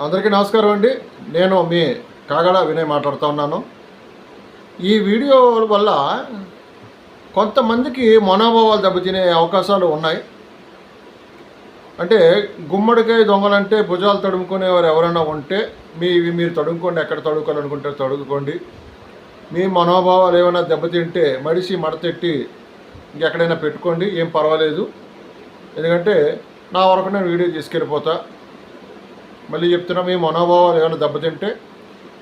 అందరికీ నమస్కారం అండి. నేను మీ కాగడ వినయ్ మాట్లాడుతూ ఉన్నాను. ఈ వీడియో వల్ల కొంతమందికి మనోభావాలు దెబ్బతినే అవకాశాలు ఉన్నాయి. అంటే గుమ్మడికాయ దొంగలంటే భుజాలు తడుముకునేవారు ఎవరైనా ఉంటే మీ మీరు తడుముకోండి ఎక్కడ తడుకోవాలనుకుంటే తడుకోండి మీ మనోభావాలు ఏమైనా దెబ్బతింటే మడిసి మడతెట్టి ఇంకెక్కడైనా పెట్టుకోండి ఏం పర్వాలేదు. ఎందుకంటే నా వరకు నేను వీడియో తీసుకెళ్ళిపోతా. మళ్ళీ చెప్తున్నా మీ మనోభావాలు ఏమైనా దెబ్బతింటే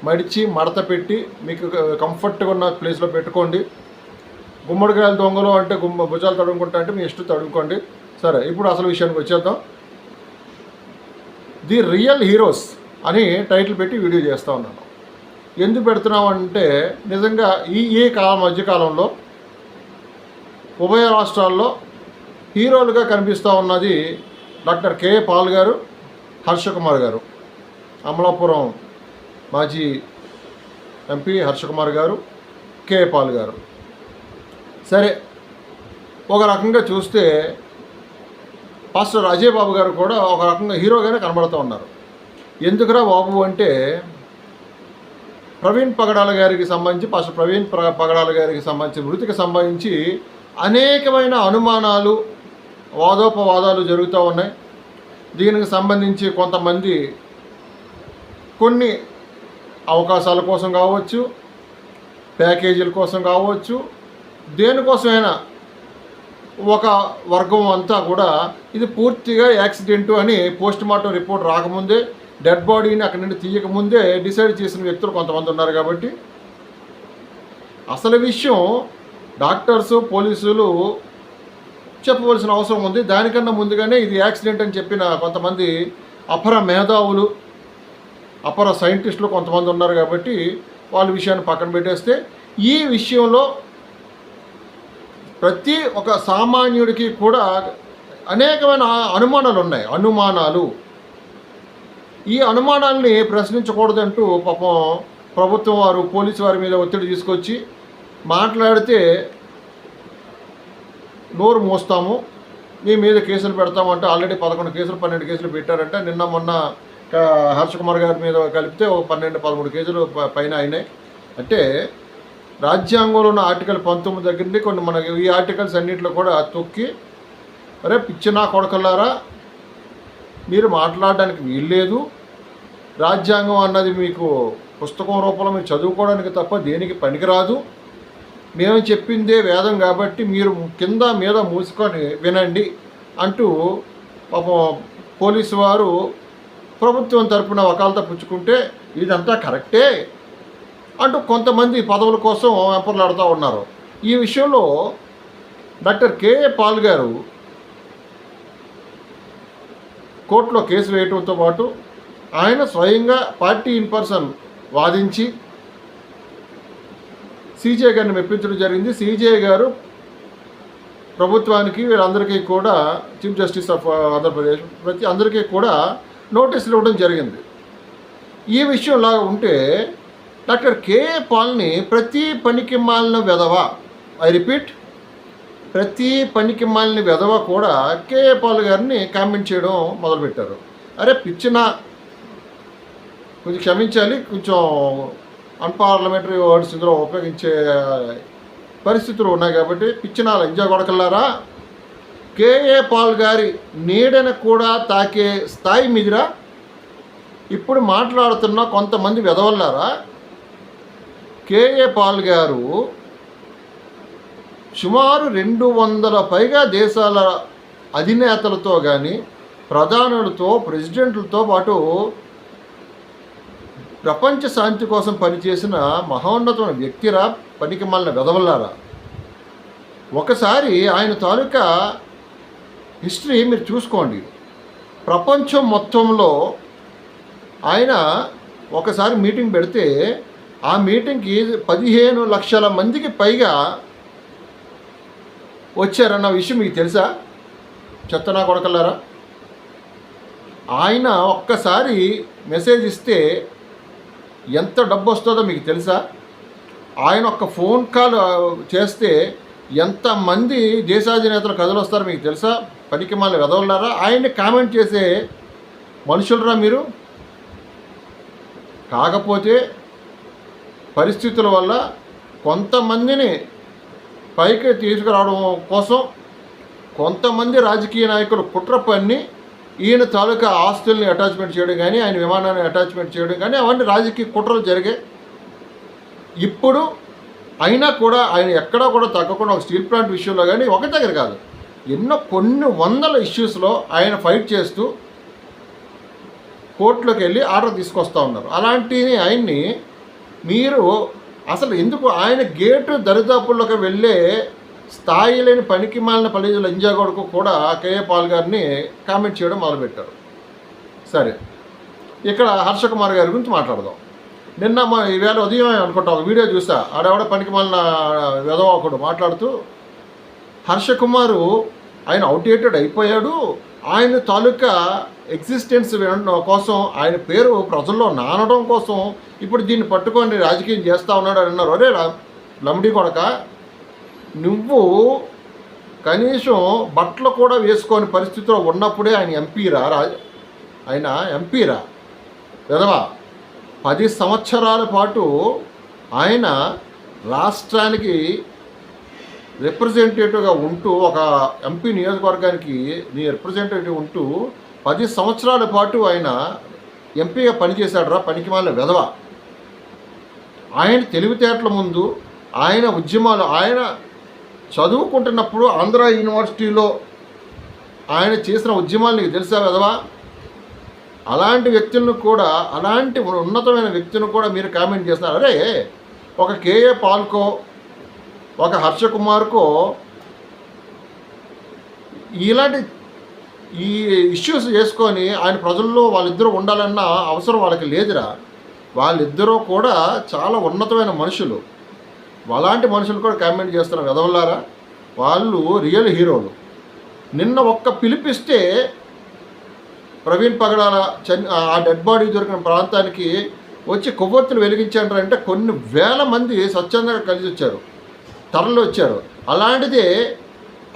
మడిచి మడత పెట్టి మీకు కంఫర్ట్గా ఉన్న ప్లేస్లో పెట్టుకోండి. గుమ్మడికాయలు దొంగలు అంటే గుమ్మ భుజాలు తడుముకుంటా అంటే మీ ఇష్టం తడుముకోండి. సరే ఇప్పుడు అసలు విషయానికి వచ్చేద్దాం. ది రియల్ హీరోస్ అని టైటిల్ పెట్టి వీడియో చేస్తూ ఉన్నాను. ఎందుకు పెడుతున్నాం అంటే నిజంగా ఈ ఈ కాల మధ్యకాలంలో ఉభయ రాష్ట్రాల్లో హీరోలుగా కనిపిస్తూ ఉన్నది డాక్టర్ కే. పాల్ గారు హర్షకుమార్ గారు. అమలాపురం మాజీ ఎంపీ హర్షకుమార్ గారు కే పాల్ గారు. సరే ఒక రకంగా చూస్తే పాస్టర్ అజయ్ బాబు గారు కూడా ఒక రకంగా హీరోగానే కనబడుతూ ఉన్నారు. ఎందుకురా బాబు అంటే ప్రవీణ్ పగడాల గారికి సంబంధించి పాస్టర్ ప్రవీణ్ పగడాల గారికి సంబంధించి మృతికి సంబంధించి అనేకమైన అనుమానాలు వాదోపవాదాలు జరుగుతూ ఉన్నాయి. దీనికి సంబంధించి కొంతమంది కొన్ని అవకాశాల కోసం కావచ్చు ప్యాకేజీల కోసం కావచ్చు దేనికోసమైనా ఒక వర్గం అంతా కూడా ఇది పూర్తిగా యాక్సిడెంటు అని పోస్ట్ మార్టం రిపోర్ట్ రాకముందే డెడ్ బాడీని అక్కడి నుండి తీయకముందే డిసైడ్ చేసిన వ్యక్తులు కొంతమంది ఉన్నారు కాబట్టి అసలు విషయం డాక్టర్స్ పోలీసులు చెప్పవలసిన అవసరం ఉంది. దానికన్నా ముందుగానే ఇది యాక్సిడెంట్ అని చెప్పిన కొంతమంది అపర మేధావులు అపర సైంటిస్టులు కొంతమంది ఉన్నారు కాబట్టి వాళ్ళ విషయాన్ని పక్కన పెట్టేస్తే ఈ విషయంలో ప్రతి ఒక సామాన్యుడికి కూడా అనేకమైన అనుమానాలు ఉన్నాయి అనుమానాలు. ఈ అనుమానాల్ని ప్రశ్నించకూడదంటూ పాపం ప్రభుత్వం వారు పోలీసు వారి మీద ఒత్తిడి తీసుకొచ్చి మాట్లాడితే నోరు మోస్తాము. మీ మీద కేసులు పెడతామంటే ఆల్రెడీ పదకొండు కేసులు పన్నెండు కేసులు పెట్టారంటే. నిన్న మొన్న హర్ష కుమార్ గారి మీద కలిపితే ఒక పన్నెండు పదమూడు కేజీలు ప- పైన అయినాయి. అంటే రాజ్యాంగంలో ఉన్న ఆర్టికల్ పంతొమ్మిది దగ్గర నుండి కొన్ని మన ఈ ఆర్టికల్స్ అన్నింటిలో కూడా తొక్కి అరే పిచ్చినా కొడకల్లారా మీరు మాట్లాడడానికి వీల్లేదు. రాజ్యాంగం అన్నది మీకు పుస్తకం రూపంలో మీరు చదువుకోవడానికి తప్ప దేనికి పనికిరాదు. మేము చెప్పిందే వేదం కాబట్టి మీరు కింద మీద మూసుకొని వినండి అంటూ పాపం పోలీసు వారు ప్రభుత్వం తరపున వకాలత పుచ్చుకుంటే ఇదంతా కరెక్టే అంటూ కొంతమంది పదవుల కోసం వెంపర్లాడుతూ ఉన్నారు. ఈ విషయంలో డాక్టర్ కేఏ పాల్ గారు కోర్టులో కేసు వేయడంతో పాటు ఆయన స్వయంగా పార్టీ ఇన్ పర్సన్ వాదించి సీజే గారిని మెప్పించడం జరిగింది. సీజే గారు ప్రభుత్వానికి వీళ్ళందరికీ కూడా చీఫ్ జస్టిస్ ఆఫ్ ఆంధ్రప్రదేశ్ ప్రతి అందరికీ కూడా నోటీసులు ఇవ్వడం జరిగింది. ఈ విషయంలా ఉంటే డాక్టర్ కేఏ పాల్ని ప్రతి పనికి మాలిన వెధవ ఐ రిపీట్ ప్రతి పనికి మాలిన వెధవ కూడా కేఏ పాల్ గారిని కామెంట్ చేయడం మొదలుపెట్టారు. అరే పిచ్చిన కొంచెం క్షమించాలి కొంచెం అన్పార్లమెంటరీ వర్డ్స్ ఇందులో ఉపయోగించే పరిస్థితులు ఉన్నాయి కాబట్టి పిచ్చినాలు ఎంజాయ్ కొడకల్లారా? కేఏ పాల్ గారి నీడను కూడా తాకే స్థాయి మీదిరా? ఇప్పుడు మాట్లాడుతున్న కొంతమంది వెదవల్లారా కేఏ పాల్ గారు సుమారు రెండు వందల పైగా దేశాల అధినేతలతో కానీ ప్రధానులతో ప్రెసిడెంట్లతో పాటు ప్రపంచ శాంతి కోసం పనిచేసిన మహోన్నతమైన వ్యక్తిరా పనికి మళ్ళీ వెదవల్లారా ఒకసారి ఆయన తాలూకా హిస్టరీ మీరు చూసుకోండి. ప్రపంచం మొత్తంలో ఆయన ఒకసారి మీటింగ్ పెడితే ఆ మీటింగ్కి పదిహేను లక్షల మందికి పైగా వచ్చారన్న విషయం మీకు తెలుసా? చెత్తనా కొడకల్లారా? ఆయన ఒక్కసారి మెసేజ్ ఇస్తే ఎంత డబ్బు వస్తుందో మీకు తెలుసా? ఆయన ఒక్క ఫోన్ కాల్ చేస్తే ఎంతమంది దేశాధినేతలు కథలు వస్తారో మీకు తెలుసా? పనికి మళ్ళీ వెదవలారా ఆయన్ని కామెంట్ చేసే మనుషులరా మీరు? కాకపోతే పరిస్థితుల వల్ల కొంతమందిని పైకి తీసుకురావడం కోసం కొంతమంది రాజకీయ నాయకులు కుట్ర పన్ని ఈయన తాలూకా ఆస్తుల్ని అటాచ్మెంట్ చేయడం కానీ ఆయన విమానాన్ని అటాచ్మెంట్ చేయడం కానీ అవన్నీ రాజకీయ కుట్రలు జరిగాయి. ఇప్పుడు అయినా కూడా ఆయన ఎక్కడా కూడా తగ్గకుండా ఒక స్టీల్ ప్లాంట్ విషయంలో కానీ ఒక దగ్గర కాదు. ఎన్నో కొన్ని వందల ఇష్యూస్లో ఆయన ఫైట్ చేస్తూ కోర్టులోకి వెళ్ళి ఆర్డర్ తీసుకొస్తూ ఉన్నారు. అలాంటి ఆయన్ని మీరు అసలు ఎందుకు ఆయన గేటు దరిదాపుల్లోకి వెళ్ళే స్థాయి లేని పనికి మాలిన పల్లెజుల ఇంజాగోడకు కూడా కేఏ పాల్ గారిని కామెంట్ చేయడం మొదలుపెట్టారు. సరే ఇక్కడ హర్ష కుమార్ గారి గురించి మాట్లాడదాం. నిన్న మా ఈవేళ ఉదయం అనుకుంటా ఒక వీడియో చూసా. ఆడెవడ పనికి మాలిన వెదవాకుడు మాట్లాడుతూ హర్షకుమారు ఆయన అవుట్డేటెడ్ అయిపోయాడు. ఆయన తాలూకా ఎగ్జిస్టెన్స్ వినడం కోసం ఆయన పేరు ప్రజల్లో నానడం కోసం ఇప్పుడు దీన్ని పట్టుకొని రాజకీయం చేస్తూ ఉన్నాడు అని అన్నారు. అరే లమ్డి కొడక నువ్వు కనీసం బట్టలు కూడా వేసుకొని పరిస్థితిలో ఉన్నప్పుడే ఆయన ఎంపీరా రా ఆయన ఎంపీరా విధవా పది సంవత్సరాల పాటు ఆయన రాష్ట్రానికి రిప్రజెంటేటివ్గా ఉంటూ ఒక ఎంపీ నియోజకవర్గానికి నీ రిప్రజెంటేటివ్ ఉంటూ పది సంవత్సరాల పాటు ఆయన ఎంపీగా పనిచేశాడు రా పనికి మాలిన విధవ. ఆయన తెలివితేటల ముందు ఆయన ఉద్యమాలు ఆయన చదువుకుంటున్నప్పుడు ఆంధ్ర యూనివర్సిటీలో ఆయన చేసిన ఉద్యమాలు నీకు తెలుసా విధవా? అలాంటి వ్యక్తులను కూడా అలాంటి ఉన్నతమైన వ్యక్తులను కూడా మీరు కామెంట్ చేస్తున్నారు. అరే ఒక కేఏ పాల్కో ఒక హర్ష కుమార్కో ఇలాంటి ఈ ఇష్యూస్ చేసుకొని ఆయన ప్రజల్లో వాళ్ళిద్దరూ ఉండాలన్న అవసరం వాళ్ళకి లేదురా. వాళ్ళిద్దరూ కూడా చాలా ఉన్నతమైన మనుషులు. అలాంటి మనుషులు కూడా కామెంట్ చేస్తున్నారు విధవల్లారా వాళ్ళు రియల్ హీరోలు. నిన్న ఒక్క పిలిపిస్తే ప్రవీణ్ పగడాల చని ఆ డెడ్ బాడీ దొరికిన ప్రాంతానికి వచ్చి కొవ్వొత్తులు వెలిగించారంటే కొన్ని వేల మంది స్వచ్ఛందంగా కలిసి వచ్చారు తరలి వచ్చారు. అలాంటిదే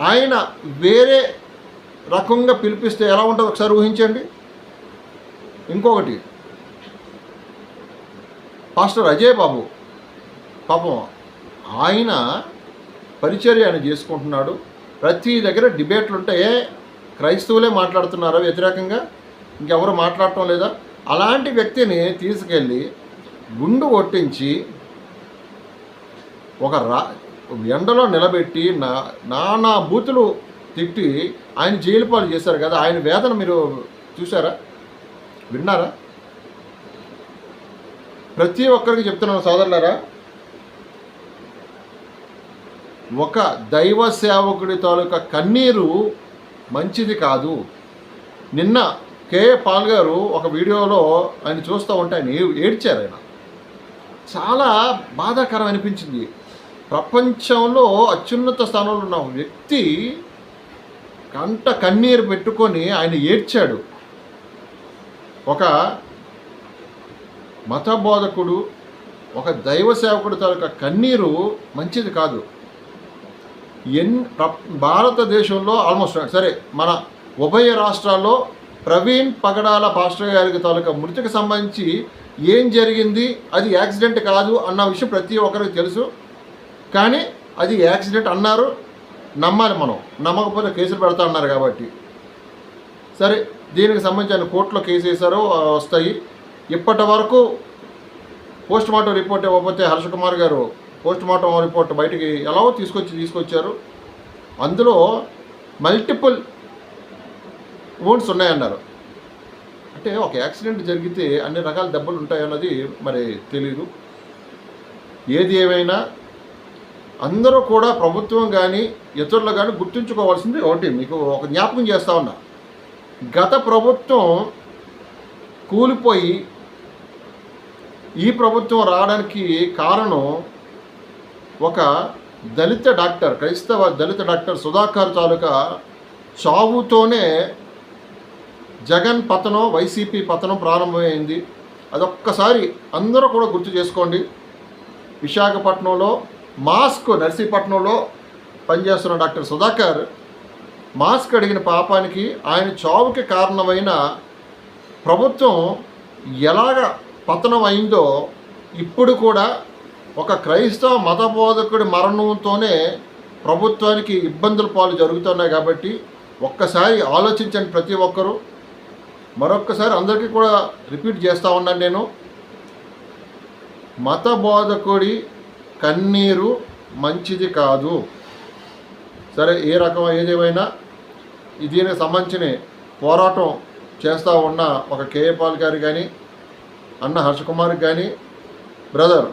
ఆయన వేరే రకంగా పిలిపిస్తే ఎలా ఉంటుందో ఒకసారి ఊహించండి. ఇంకొకటి పాస్టర్ అజయ్ బాబు పాపం ఆయన పరిచర్య ఆయన చేసుకుంటున్నాడు. ప్రతి దగ్గర డిబేట్లు ఉంటాయి క్రైస్తవులే మాట్లాడుతున్నారా వ్యతిరేకంగా? ఇంకెవరు మాట్లాడటం లేదా? అలాంటి వ్యక్తిని తీసుకెళ్ళి గుండు కొట్టించి ఒక రా ఎండలో నిలబెట్టి నా నానా బూతులు తిట్టి ఆయన జైలు పాలు చేశారు కదా ఆయన వేదన మీరు చూసారా విన్నారా? ప్రతి ఒక్కరికి చెప్తున్నాను సోదరులారా ఒక దైవ సేవకుడి తాలూకా కన్నీరు మంచిది కాదు. నిన్న కే. పాల్ గారు ఒక వీడియోలో ఆయన చూస్తూ ఉంటే ఆయన ఏడ్చారు ఆయన. చాలా బాధాకరం అనిపించింది. ప్రపంచంలో అత్యున్నత స్థానంలో ఉన్న వ్యక్తి కంట కన్నీరు పెట్టుకొని ఆయన ఏడ్చాడు. ఒక మత బోధకుడు ఒక దైవ సేవకుడు తాలూకా కన్నీరు మంచిది కాదు. ఎన్ ప్ర- భారతదేశంలో ఆల్మోస్ట్ సరే మన ఉభయ రాష్ట్రాల్లో ప్రవీణ్ పగడాల పాస్టర్ గారికి తాలూకా మృతికి సంబంధించి ఏం జరిగింది అది యాక్సిడెంట్ కాదు అన్న విషయం ప్రతి ఒక్కరికి తెలుసు. కానీ అది యాక్సిడెంట్ అన్నారు నమ్మాలి మనం. నమ్మకపోతే కేసులు పెడతా అన్నారు కాబట్టి. సరే దీనికి సంబంధించిన కోర్టులో కేసు వేశారు వస్తాయి. ఇప్పటి వరకు పోస్ట్ మార్టం రిపోర్ట్ ఇవ్వకపోతే హర్ష కుమార్ గారు పోస్ట్ మార్టం రిపోర్ట్ బయటికి ఎలాగో తీసుకొచ్చి తీసుకొచ్చారు? అందులో మల్టిపుల్ వోన్స్ ఉన్నాయన్నారు. అంటే ఒక యాక్సిడెంట్ జరిగితే అన్ని రకాల దెబ్బలు ఉంటాయన్నది మరి తెలియదు ఏది ఏమైనా అందరూ కూడా ప్రభుత్వం కానీ ఇతరులు కానీ గుర్తుంచుకోవాల్సింది ఒకటి. మీకు ఒక జ్ఞాపకం చేస్తా ఉన్నా. గత ప్రభుత్వం కూలిపోయి ఈ ప్రభుత్వం రావడానికి కారణం ఒక దళిత డాక్టర్ క్రైస్తవ దళిత డాక్టర్ సుధాకర్ తాలూకా చావుతోనే జగన్ పతనం వైసీపీ పతనం ప్రారంభమైంది. అదొక్కసారి అందరూ కూడా గుర్తు చేసుకోండి. విశాఖపట్నంలో మాస్క్ నర్సీపట్నంలో పనిచేస్తున్న డాక్టర్ సుధాకర్ మాస్క్ అడిగిన పాపానికి ఆయన చావుకి కారణమైన ప్రభుత్వం ఎలాగ పతనం అయిందో ఇప్పుడు కూడా ఒక క్రైస్తవ మత బోధకుడి మరణంతోనే ప్రభుత్వానికి ఇబ్బందుల పాలు జరుగుతున్నాయి కాబట్టి ఒక్కసారి ఆలోచించండి ప్రతి ఒక్కరూ. మరొక్కసారి అందరికీ కూడా రిపీట్ చేస్తూ ఉన్నాను నేను. మత బోధకుడి కన్నీరు మంచిది కాదు. సరే ఏ రకం ఏదేమైనా దీనికి సంబంధించిన పోరాటం చేస్తూ ఉన్న ఒక కేఏ పాల్ గారు కానీ అన్న హర్షకుమార్ కానీ బ్రదర్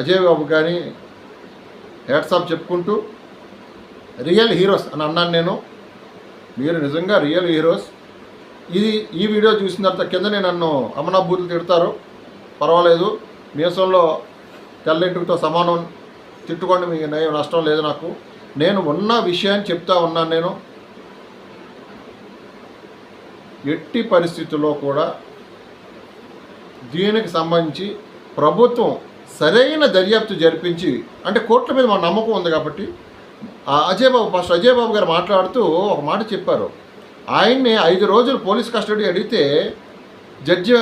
అజయ్ బాబు కానీ హ్యాట్సాప్ చెప్పుకుంటూ రియల్ హీరోస్ అని అన్నాను నేను. మీరు నిజంగా రియల్ హీరోస్. ఇది ఈ వీడియో చూసిన తర్వాత కిందనే నన్ను అమనాభూతులు తిడతారు. పర్వాలేదు. మీసంలో తెల్లెంటుతో సమానం తిట్టుకోండి మీకు నయం నష్టం లేదు నాకు. నేను ఉన్న విషయాన్ని చెప్తా ఉన్నాను నేను. ఎట్టి పరిస్థితుల్లో కూడా దీనికి సంబంధించి ప్రభుత్వం సరైన దర్యాప్తు జరిపించి అంటే కోర్టుల మీద మా నమ్మకం ఉంది కాబట్టి అజయ్ బాబు ఫస్ట్ అజయ్ బాబు గారు మాట్లాడుతూ ఒక మాట చెప్పారు. ఆయన్ని ఐదు రోజులు పోలీస్ కస్టడీ అడిగితే జడ్జి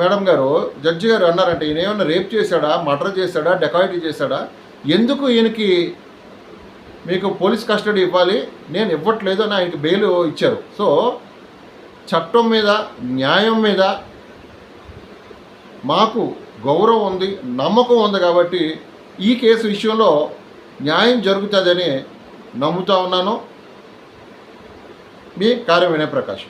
మేడం గారు జడ్జి గారు అన్నారంటే ఈయన ఏమైనా రేప్ చేశాడా మర్డర్ చేశాడా డెకాయిటీ చేశాడా? ఎందుకు ఈయనకి మీకు పోలీస్ కస్టడీ ఇవ్వాలి? నేను ఇవ్వట్లేదు అని ఆయనకి బెయిల్ ఇచ్చారు. సో చట్టం మీద న్యాయం మీద మాకు గౌరవం ఉంది నమ్మకం ఉంది కాబట్టి ఈ కేసు విషయంలో న్యాయం జరుగుతుందని నమ్ముతా ఉన్నాను. మీ కార్యం వినయ్ ప్రకాష్.